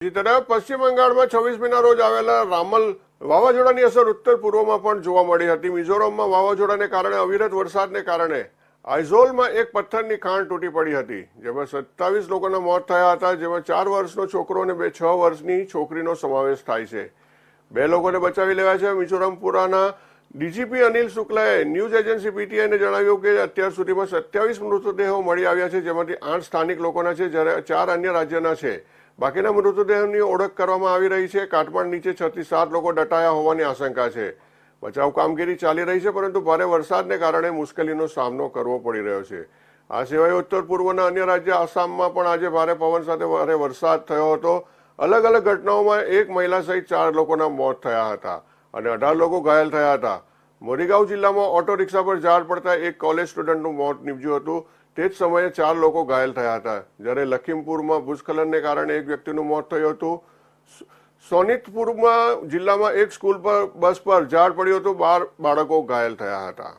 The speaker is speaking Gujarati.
બીજી તરફ પશ્ચિમ બંગાળમાં છવ્વીસ છવ્વીસમીના રોજ આવેલા રામલ વાવાઝોડાની અસર ઉત્તર પૂર્વમાં પણ જોવા મળી હતી. મિઝોરમમાં વાવાઝોડાને કારણે અવિરત વરસાદને કારણે આઇઝોલમાં એક પથ્થરની ખાણ તૂટી પડી હતી, જેમાં સત્તાવીસ લોકોના મોત થયા હતા, જેમાં ચાર વર્ષનો છોકરો અને બે છ વર્ષની છોકરીનો સમાવેશ થાય છે. બે લોકોને બચાવી લેવાયા છે. મિઝોરમ પુરાના ડીજીપી અનિલ શુક્લાએ ન્યૂઝ એજન્સી પીટીઆઈને જણાવ્યું કે અત્યાર સુધીમાં સત્યાવીસ મૃતદેહો મળી આવ્યા છે, જેમાંથી આઠ સ્થાનિક લોકોના છે, જ્યારે ચાર અન્ય રાજ્યના છે. બાકીના મૃતદેહોની ઓળખ કરવામાં આવી રહી છે. કાટમાળ નીચે છ થી સાત લોકો દટાયા હોવાની આશંકા છે. બચાવ કામગીરી ચાલી રહી છે, પરંતુ ભારે વરસાદને કારણે મુશ્કેલીનો સામનો કરવો પડી રહ્યો છે. આ સિવાય ઉત્તર પૂર્વના અન્ય રાજ્ય આસામમાં પણ આજે ભારે પવન સાથે ભારે વરસાદ થયો હતો. અલગ અલગ ઘટનાઓમાં એક મહિલા સહિત ચાર લોકોના મોત થયા હતા અને અઢાર લોકો ઘાયલ થયા હતા. મોરીગાંવ જિલ્લામાં ઓટો રિક્ષા પર ઝાડ પડતા એક કોલેજ સ્ટુડન્ટનું મોત નીપજ્યું હતું. તે જ સમયે ચાર લોકો ઘાયલ થયા હતા. જ્યારે લખીમપુરમાં ભૂસ્ખલનને કારણે એક વ્યક્તિનું મોત થયું હતું. સોનિતપુરમાં જિલ્લામાં એક સ્કૂલ પર, બસ પર ઝાડ પડ્યું હતું. બાર બાળકો ઘાયલ થયા હતા.